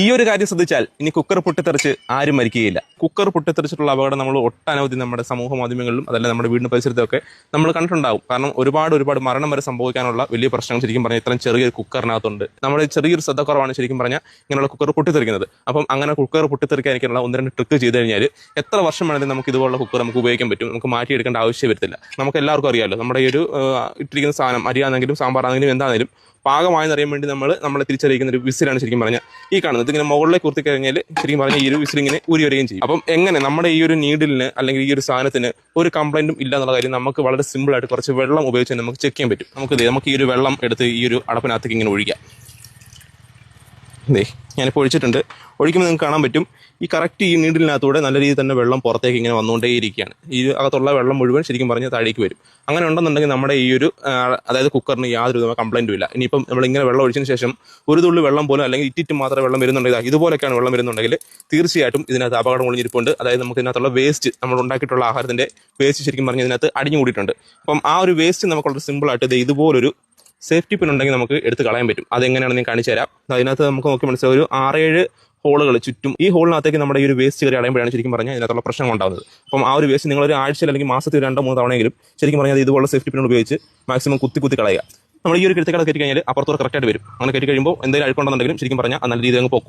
ഈ ഒരു കാര്യം ശ്രദ്ധിച്ചാൽ ഇനി കുക്കർ പൊട്ടിത്തെറിച്ച് ആരും മരിക്കുകയില്ല. കുക്കർ പൊട്ടിത്തെറിച്ചിട്ടുള്ള അപകടം നമ്മൾ ഒട്ടനവധി നമ്മുടെ സമൂഹ മാധ്യമങ്ങളിലും അതല്ല നമ്മുടെ വീടിന് പരിസരത്തൊക്കെ നമ്മൾ കണ്ടിട്ടുണ്ടാവും. കാരണം ഒരുപാട് ഒരുപാട് മരണം വരെ സംഭവിക്കാനുള്ള വലിയ പ്രശ്നങ്ങൾ ശരിക്കും പറഞ്ഞാൽ ഇത്രയും ചെറിയൊരു കുക്കറിനകത്തുണ്ട്. നമ്മുടെ ചെറിയൊരു ശ്രദ്ധ കുറവാണ് ശരിക്കും പറഞ്ഞാൽ ഇങ്ങനെയുള്ള കുക്കർ പൊട്ടിത്തെറിക്കുന്നത്. അപ്പം അങ്ങനെ കുക്കർ പൊട്ടിത്തെറിക്കാനുള്ള ഒന്ന് രണ്ട് ട്രിക്ക് ചെയ്ത് കഴിഞ്ഞാൽ എത്ര വർഷം വേണമെങ്കിലും നമുക്ക് ഇതുപോലുള്ള കുക്കർ നമുക്ക് ഉപയോഗിക്കാൻ പറ്റും. നമുക്ക് മാറ്റിയെടുക്കേണ്ട ആവശ്യം വരത്തില്ല. നമുക്ക് എല്ലാവർക്കും അറിയാമല്ലോ. നമ്മുടെ ഈ ഒരു ഇട്ടിരിക്കുന്ന സാധനം അരിയാണെങ്കിലും സാമ്പാറാണെങ്കിലും എന്താണെങ്കിലും പാകമായെന്ന് അറിയാൻ വേണ്ടി നമ്മൾ നമ്മളെ തിരിച്ചറിയിക്കുന്ന ഒരു വിസിലാണ് ശരിക്കും പറഞ്ഞാൽ ഈ കാണുന്നത്. ഇങ്ങനെ മുകളിലേക്ക് കുർത്തി കഴിഞ്ഞാൽ ശരിക്കും പറഞ്ഞാൽ ഈ ഒരു വിസിൽ ഇങ്ങനെ ഊരി വരികയും ചെയ്യും. അപ്പം എങ്ങനെ നമ്മുടെ ഈ ഒരു നീഡിലിന് അല്ലെങ്കിൽ ഈ ഒരു സാധനത്തിന് ഒരു കംപ്ലൈന്റും ഇല്ല എന്നുള്ള കാര്യം നമുക്ക് വളരെ സിമ്പിൾ ആയിട്ട് കുറച്ച് വെള്ളം ഉപയോഗിച്ച് നമുക്ക് ചെക്ക് ചെയ്യാൻ പറ്റും. നമുക്ക് നമുക്ക് ഈ ഒരു വെള്ളം എടുത്ത് ഈ ഒരു അടപ്പിനകത്തേക്ക് ഇങ്ങനെ ഒഴിക്കാം. ദേ ഞാനിപ്പോൾ ഒഴിച്ചിട്ടുണ്ട്. ഒഴിക്കുമ്പോൾ നിങ്ങൾക്ക് കാണാൻ പറ്റും. ഈ കറക്റ്റ് ഈ നീഡിലിനകത്തൂടെ നല്ല രീതിയിൽ തന്നെ വെള്ളം പുറത്തേക്ക് ഇങ്ങനെ വന്നുകൊണ്ടേയിരിക്കുകയാണ്. ഈ അകത്തുള്ള വെള്ളം മുഴുവൻ ശരിക്കും പറഞ്ഞാൽ താഴേക്ക് വരും. അങ്ങനെ ഉണ്ടെന്നുണ്ടെങ്കിൽ നമ്മുടെ ഈ ഒരു അതായത് കുക്കറിന് യാതൊരു വിധമായ കംപ്ലൈന്റും ഇല്ല. ഇനിയിപ്പം നമ്മൾ ഇങ്ങനെ വെള്ളം ഒഴിച്ചതിന് ശേഷം ഒരു തുള്ളി വെള്ളം പോലും അല്ലെങ്കിൽ ഇറ്റിറ്റ് മാത്രമേ വെള്ളം വരുന്നുണ്ടെങ്കിൽ ഇതുപോലെയൊക്കെയാണ് വെള്ളം വരുന്നുണ്ടെങ്കിൽ തീർച്ചയായിട്ടും ഇതിനകത്ത് അപകടം ഒളിഞ്ഞിരിപ്പുണ്ട്. അതായത് നമുക്ക് ഇതിനകത്തുള്ള വേസ്റ്റ് നമ്മൾ ഉണ്ടാക്കിയിട്ടുള്ള ആഹാരത്തിന്റെ വേസ്റ്റ് ശരിക്കും പറഞ്ഞാൽ ഇതിനകത്ത് അടിഞ്ഞു കൂടിയിട്ടുണ്ട് അപ്പം ആ ഒരു വേസ്റ്റ് നമുക്ക് വളരെ സിമ്പിൾ ആയിട്ട് ദേ ഇതുപോലൊരു സേഫ്റ്റി പിൻ ഉണ്ടെങ്കിൽ നമുക്ക് എടുത്ത് കളയാൻ പറ്റും. അതെങ്ങനെയാണെന്ന് ഞാൻ കാണിച്ചു തരാം. അതിനകത്ത് നമുക്ക് നോക്കി മനസ്സിലാവും ഒരു ആറേഴ് ഹോളുകൾ ചുറ്റും ഈ ഹോളിനകത്തേക്ക് നമ്മുടെ ഈ ഒരു വേസ്റ്റ് കയറി അടയുമ്പോഴാണ് ശരിക്കും പറഞ്ഞാൽ ഇതിനകത്തുള്ള പ്രശ്നം ഉണ്ടാകുന്നത്. അപ്പം ആ ഒരു വേസ്റ്റ് നിങ്ങൾ ഒരു ആഴ്ചയിൽ അല്ലെങ്കിൽ മാസത്തിൽ രണ്ടോ മൂന്നോ തവണയെങ്കിലും ശരിക്കും പറഞ്ഞാൽ ഇതുപോലെ സേഫ്റ്റി പിൻ ഉപയോഗിച്ച് മാക്സിമം കുത്തി കുത്തി കളയുക. നമ്മൾ ഈ ഒരു കൃത്യക്കട കയറ്റി കഴിഞ്ഞാൽ അപ്പുറത്തോടെ കറക്റ്റായിട്ട് വരും. അങ്ങനെ കയറ്റി കഴിയുമ്പോൾ എന്തെങ്കിലും അഴുക്കുണ്ടെന്നുണ്ടെങ്കിലും ശരിക്കും പറഞ്ഞാൽ നല്ല രീതിയിൽ അങ്ങ് പോകും